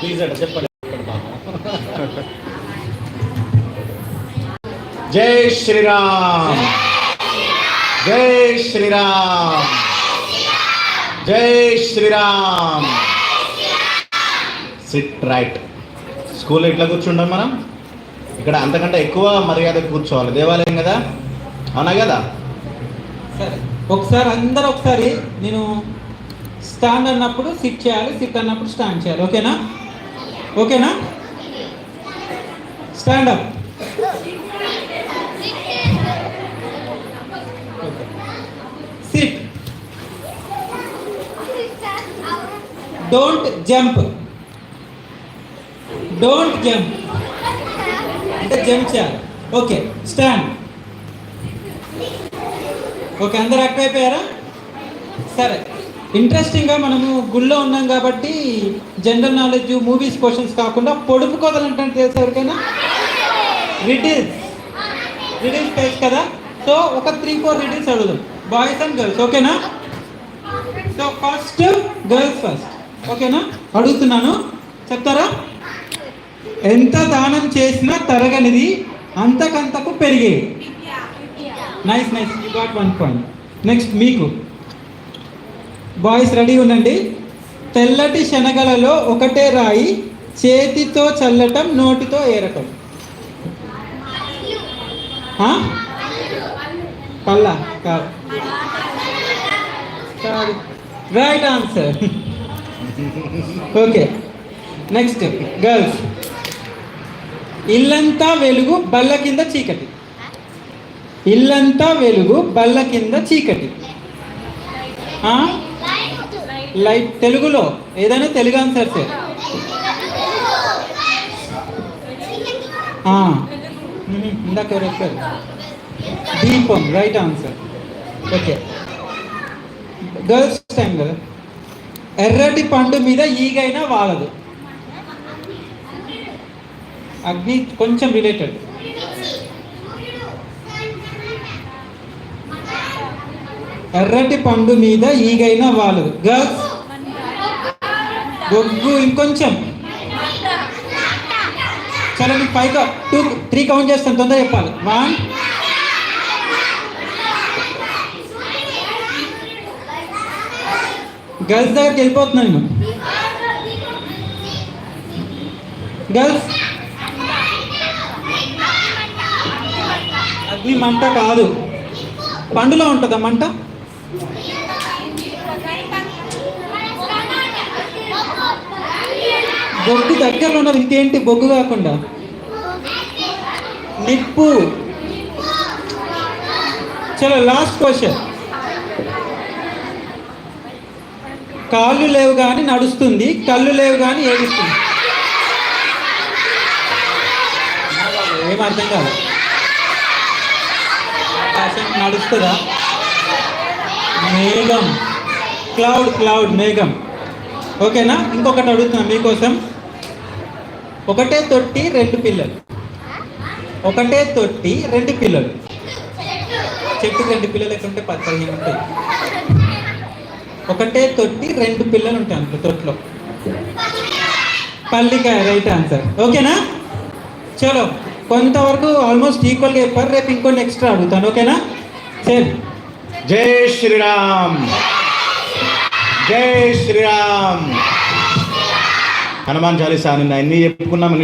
Please అట చెప్పండి. జై శ్రీరామ్. జై శ్రీరామ్. జై శ్రీరామ్. సిట్ రైట్ స్కూల్ ఎట్లా కూర్చుంటాం మనం? ఇక్కడ అంతకంటే ఎక్కువ మర్యాద కూర్చోవాలి. దేవాలయం కదా? అవునా కదా? సరే. ఒకసారి అందరూ ఒకసారి నేను స్టాండ్ అన్నప్పుడు సిట్ చేయాలి సిట్ అన్నప్పుడు స్టాండ్ చేయాలి. ఓకేనా? ఓకేనా? Stand up sit don't jump don't jump అంటే జంప్ చేయాలి. ఓకే స్టాండ్ ఓకే అందరు అక్కడ అయిపోయారా సరే. ఇంట్రెస్టింగ్గా మనము గుళ్ళో ఉన్నాం కాబట్టి జనరల్ నాలెడ్జ్ మూవీస్ క్వశ్చన్స్ కాకుండా పొడుపు కోతలు అంటే తెలుసు ఎవరికైనా రిడిల్స్ రిడిల్స్ తెలుసు కదా. సో ఒక త్రీ ఫోర్ రిడిల్స్ అడుగుదాం. బాయ్స్ అండ్ గర్ల్స్ ఓకేనా? సో ఫస్ట్ గర్ల్స్ ఫస్ట్ ఓకేనా? అడుగుతున్నాను. చెప్తారా? ఎంత దానం చేసినా తరగనిది అంతకంతకు పెరిగేది nice nice you got one point next మీకు. బాయ్స్ రెడీ ఉండండి. తెల్లటి శనగలలో ఒకటే రాయి చేతితో చల్లటం నోటితో ఏరటం. ఆ? పల్ల కాదు. కాదు. Right answer okay next girls ఇల్లంతా వెలుగు బల్ల కింద చీకటి. ఇల్లంతా వెలుగు బల్ల కింద చీకటి. లైట్ తెలుగులో. ఏదైనా తెలుగు ఆన్సర్ ఇందాక ఎవరు చెప్పారు దీపం right answer okay girls time కదా ఎర్రటి పండు మీద ఈగైనా వాలదు. అగ్ని కొంచెం రిలేటెడ్ ఎర్రటి పండు మీద ఈగైన వాళ్ళు. గర్ల్స్ బొగ్గు ఇంకొంచెం. సరే మీకు ఫైవ్ టూ త్రీ కౌంట్ చేస్తాను తొందర చెప్పాలి. వన్ గర్ల్స్ దగ్గరికి వెళ్ళిపోతున్నాను నేను. గర్ల్స్ అగ్ని మంట కాదు. పండులో ఉంటుందా మంట? బొగ్గు దగ్గరలో ఉన్నది ఇంకేంటి బొగ్గు కాకుండా? నిప్పు. చలో లాస్ట్ క్వశ్చన్ కాళ్ళు లేవు కానీ నడుస్తుంది కళ్ళు లేవు కానీ ఏడుస్తుంది. ఏం అర్థం కాదు. నడుస్తుందా? మేఘం. క్లౌడ్ క్లౌడ్ మేఘం. ఓకేనా? ఇంకొకటి అడుగుతున్నా మీకోసం. ఒకటే తొట్టి రెండు పిల్లలు. ఒకటే తొట్టి రెండు పిల్లలు. చెట్టు రెండు పిల్లలు ఎక్కడుంటే పది పదిహేను ఉంటాయి. ఒకటే తొట్టి రెండు పిల్లలు ఉంటాయి అందులో తొట్లో. పల్లికాయ రైట్ ఆన్సర్. ఓకేనా? చలో కొంతవరకు ఆల్మోస్ట్ ఈక్వల్గా చెప్పారు. రేపు ఇంకొన్ని ఎక్స్ట్రా అడుగుతాను. ఓకేనా? సరే. జై శ్రీరామ్. జై శ్రీరామ్. హనుమాన్ చాలీసా నిన్న ఎన్ని చెప్పుకున్నాం